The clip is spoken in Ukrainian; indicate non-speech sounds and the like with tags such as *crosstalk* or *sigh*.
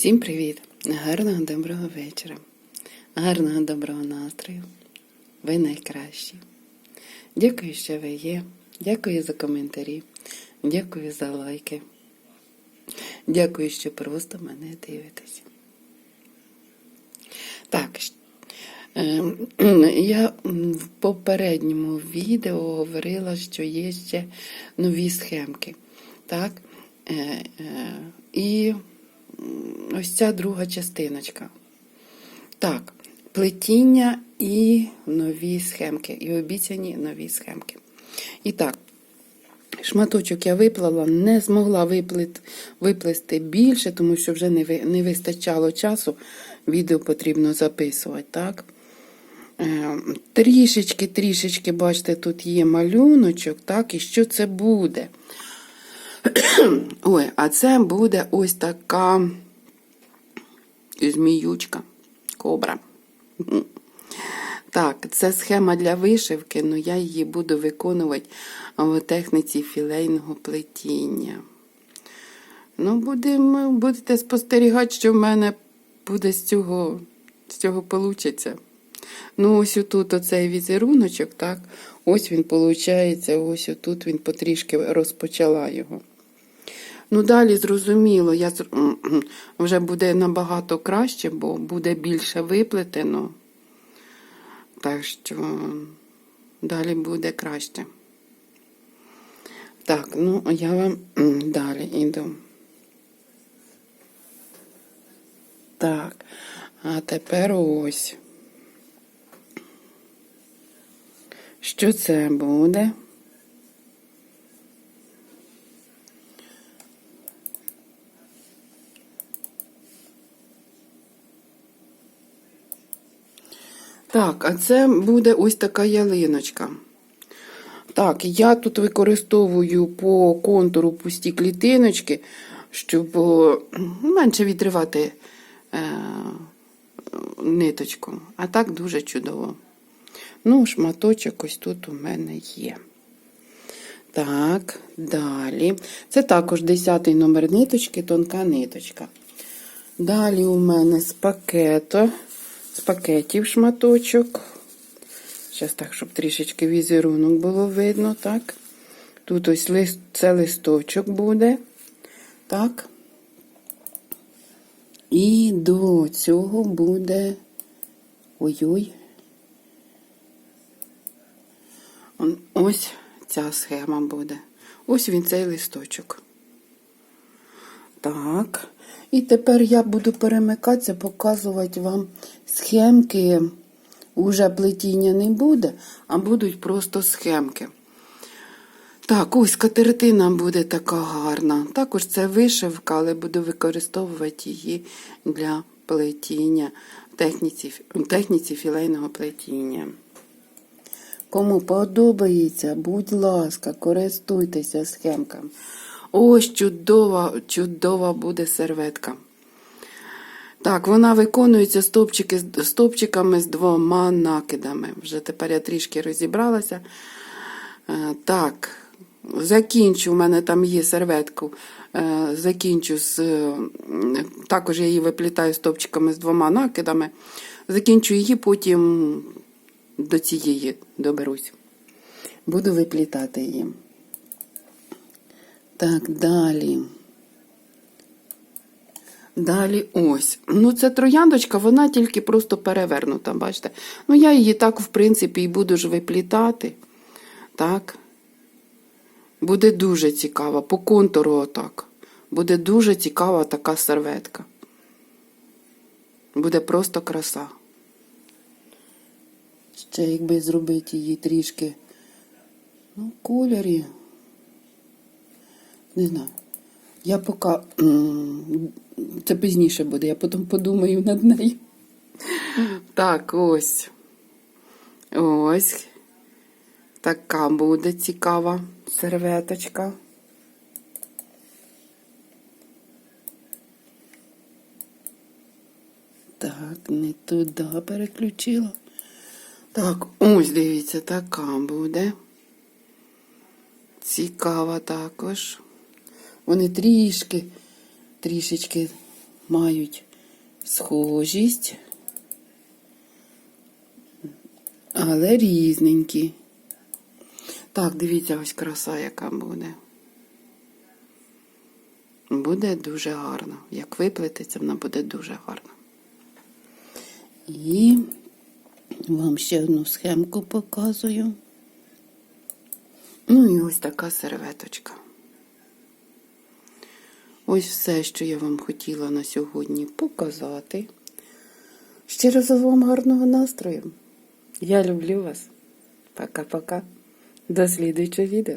Всім привіт! Гарного доброго вечора, гарного доброго настрою. Ви найкращі. Дякую, що ви є. Дякую за коментарі. Дякую за лайки. Дякую, що просто мене дивитесь. Так, ем, *clears throat* я в попередньому відео говорила, що є ще нові схемки. Так? Е, е, І ось ця друга частиночка. Так, плетіння і нові схемки, і обіцяні нові схемки. І так, шматочок я виплала, не змогла виплет, виплести більше, тому що вже не, ви- не вистачало часу. Відео потрібно записувати, так? Е, Трішечки, трішечки, бачите, тут є малюночок, так, і що це буде? Ой, а це буде ось така зміючка, кобра. Так, це схема для вишивки, але я її буду виконувати в техніці філейного плетіння. Ну, будемо, будете спостерігати, що в мене буде з цього, з цього получиться. Ну, ось отут оцей візеруночок, так, ось він виходить, ось отут він потрішки розпочала його. Ну, далі зрозуміло, я вже буде набагато краще, бо буде більше виплетено. Так що далі буде краще. Так, ну я вам далі йду. Так, а тепер ось. Що це буде? Так, а це буде ось така ялиночка. Так, я тут використовую по контуру пусті клітиночки, щоб менше відривати е, ниточку. А так дуже чудово. Ну, шматочок ось тут у мене є. Так, далі. Це також 10 номер ниточки, тонка ниточка. Далі у мене з пакету, з пакетів шматочок. Зараз так, щоб трішечки візерунок було видно, так. Тут ось лист, це листочок буде. Так. І до цього буде. Ой-ой. Ось ця схема буде. Ось він цей листочок. Так. І тепер я буду перемикатися, показувати вам схемки. Уже плетіння не буде, а будуть просто схемки. Так, ось катерина буде така гарна. Також це вишивка, але буду використовувати її для плетіння в техніці, техніці філейного плетіння. Кому подобається, будь ласка, користуйтеся схемками. Ось чудова, чудова буде серветка. Так, вона виконується стовпчики, з- стовпчиками з двома накидами. Вже тепер я трішки розібралася. Е, Так, закінчу, у мене там є серветку. Е, Закінчу з. Також я її виплітаю стовпчиками з двома накидами. Закінчу її, потім до цієї доберусь. Буду виплітати її. Так, далі. Далі ось. Ну, це трояндочка, вона тільки просто перевернута, бачите? Ну, я її так, в принципі, і буду ж виплітати. Так. Буде дуже цікава. По контуру отак. Буде дуже цікава така серветка. Буде просто краса. Ще якби зробити її трішки. Ну, кольорі. Не знаю. Я поки. Це пізніше буде, я потім подумаю над нею. Так, ось. Ось. Така буде цікава серветочка. Так, не туди переключила. Так, ось дивіться, така буде. Цікава також. Вони трішки, трішечки мають схожість, але різненькі. Так, дивіться, ось краса, яка буде. Буде дуже гарно. Як виплететься, вона буде дуже гарна. І вам ще одну схемку показую. Ну і ось така серветочка. Ось все, що я вам хотіла на сьогодні показати. Ще раз вам гарного настрою. Я люблю вас. Пока-пока. До слідуючого відео.